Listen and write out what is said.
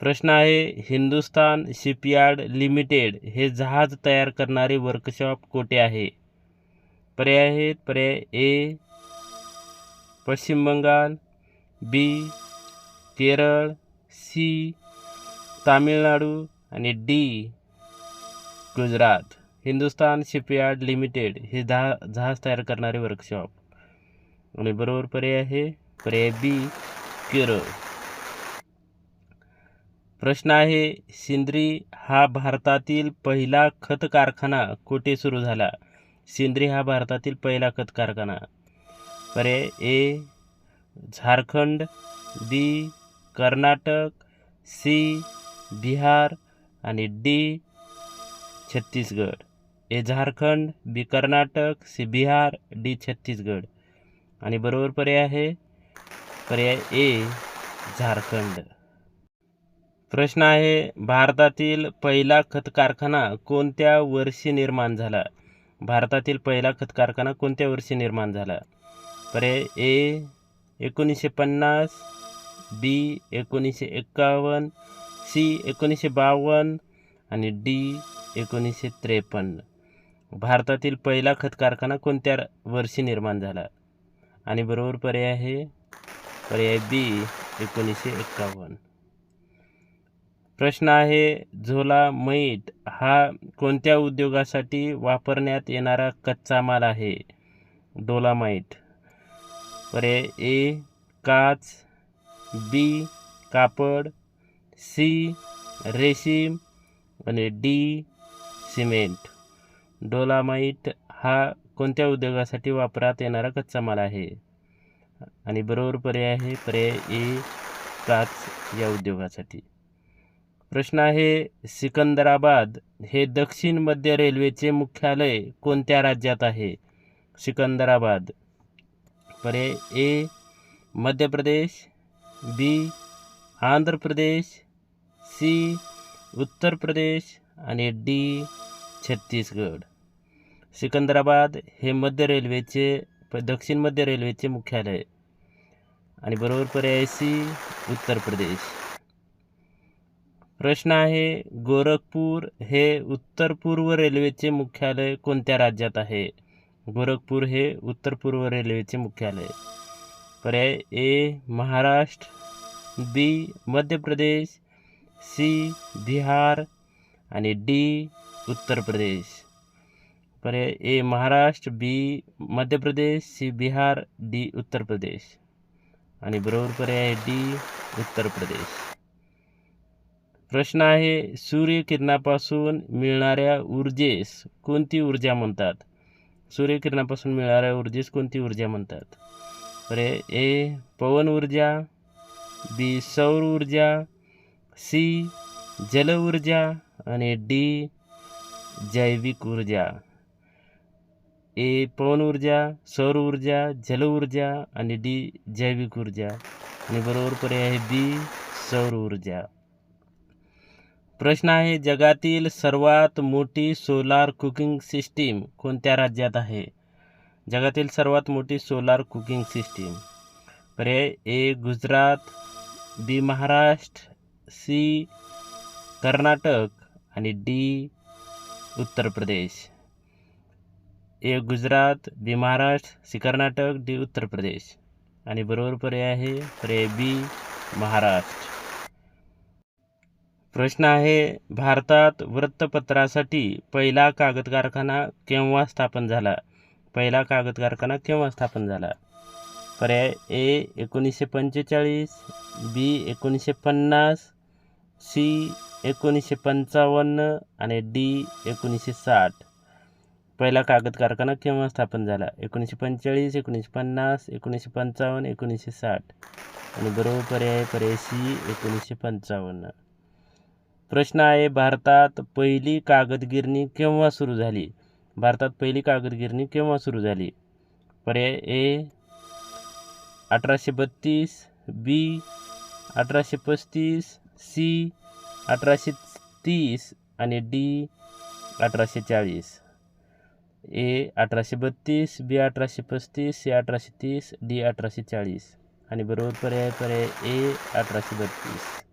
प्रश्न आहे Hindustan shipyard limited हे जहाज तयार करणारे वर्कशॉप कोठे आहे? पर्याय आहेत पर्याय A Paschim Bangal B Kerala C Tamil Nadu आणि D Gujarat. Hindustan shipyard limited हे जहा जहाज तयार करणारे वर्कशॉप. आणि बरोबर पर्याय आहे पर्याय बी केरळ. प्रश्न आहे सिंद्री हा भारतातील पहिला खत कारखाना कुठे सुरू झाला? सिंद्री हा भारतातील पहिला खत कारखाना पर्याय A Jharkhand B Karnataka C Bihar आणि D Chhattisgarh. A Jharkhand B Karnataka C Bihar D Chhattisgarh. आणि बरोबर पर्याय आहे? पर्याय ए झारखंड. प्रश्न आहे भारतातील पहिला खत कारखाना कोणत्या वर्षी निर्माण झाला? भारतातील पहिला खत कारखाना कोणत्या वर्षी निर्माण झाला? पर्याय ए एकोणीसशे पन्नास बी एकोणीसशे एक्कावन्न सी एकोणीसशे बावन्न आणि डी एकोणीसशे त्रेपन्न. भारतातील पहिला खत कारखाना कोणत्या वर्षी निर्माण झाला? आणि बरोबर पर्याय आहे? पर्याय बी एकोणीसशे एक्कावन्न. प्रश्न आहे झोला मैट हा कोणत्या उद्योगासाठी वापरण्यात येणारा कच्चा माल आहे? डोलामाईट पर्याय ए काच बी कापड सी रेशीम आणि डी सिमेंट. डोलामाईट हा कोणत्या उद्योगासाठी वापरात येणारा कच्चा माल आहे? आणि बरोबर पर्याय आहे पर्याय ए काच या उद्योगासाठी. प्रश्न आहे सिकंदराबाद हे दक्षिण मध्य रेल्वेचे मुख्यालय कोणत्या राज्यात आहे? सिकंदराबाद. पर्याय ए मध्य प्रदेश बी आंध्र प्रदेश सी उत्तर प्रदेश आणि डी छत्तीसगड. सिकंदराबाद हे मध्य रेल्वेचे प दक्षिण मध्य रेल्वेचे मुख्यालय. आणि बरोबर पर्याय सी उत्तर प्रदेश. प्रश्न आहे गोरखपूर हे उत्तर पूर्व रेल्वेचे मुख्यालय कोणत्या राज्यात आहे? गोरखपूर हे उत्तर पूर्व रेल्वेचे मुख्यालय. पर्याय ए महाराष्ट्र बी मध्य प्रदेश सी बिहार आणि डी उत्तर प्रदेश. पर्याय ए महाराष्ट्र बी मध्य प्रदेश सी बिहार डी उत्तर प्रदेश. आणि बरोबर पर्याय डी उत्तर प्रदेश. प्रश्न आहे सूर्यकिरणापासून मिळणाऱ्या ऊर्जेस कोणती ऊर्जा म्हणतात? सूर्यकिरणापासून मिळणाऱ्या ऊर्जेस कोणती ऊर्जा म्हणतात? अरे ए पवन ऊर्जा बी सौर ऊर्जा सी जल ऊर्जा आणि डी जैविक ऊर्जा. ए पवन ऊर्जा सौर ऊर्जा जल ऊर्जा आणि डी जैविक ऊर्जा. आणि बरोबर पर्याय आहे बी सौर ऊर्जा. प्रश्न आहे जगातील सर्वात मोठी सोलार कुकिंग सिस्टीम कोणत्या राज्यात आहे? जगातील सर्वात मोठी सोलार कुकिंग सिस्टीम. पर्याय A Gujarat B Maharashtra C Karnataka आणि D Uttar Pradesh. A Gujarat B Maharashtra C Karnataka D Uttar Pradesh. आणि बरोबर पर्याय आहे पर्याय बी महाराष्ट्र. प्रश्न आहे भारतात वृत्तपत्रासाठी पहिला कागद कारखाना केव्हा स्थापन झाला? पहिला कागद कारखाना केव्हा स्थापन झाला? पर्याय ए एकोणीसशे पंचेचाळीस बी एकोणीसशे पन्नास सी एकोणीसशे पंचावन्न आणि डी एकोणीसशे साठ. पहिला कागद कारखाना केव्हा स्थापन झाला? एकोणीसशे पंचेचाळीस एकोणीसशे पन्नास एकोणीसशे पंचावन्न एकोणीसशे साठ. आणि बरोबर पर्याय पर्याय सी एकोणीसशे पंचावन्न. प्रश्न आहे भारतात पहिली कागदगिरणी केव्हा सुरू झाली? भारतात पहिली कागदगिरणी केव्हा सुरू झाली? पर्याय ए अठराशे बत्तीस बी अठराशे पस्तीस सी अठराशे तीस आणि डी अठराशे चाळीस. ए अठराशे बत्तीस बी अठराशे पस्तीस सी अठराशे तीस डी अठराशे चाळीस. आणि बरोबर पर्याय पर्याय ए अठराशे बत्तीस.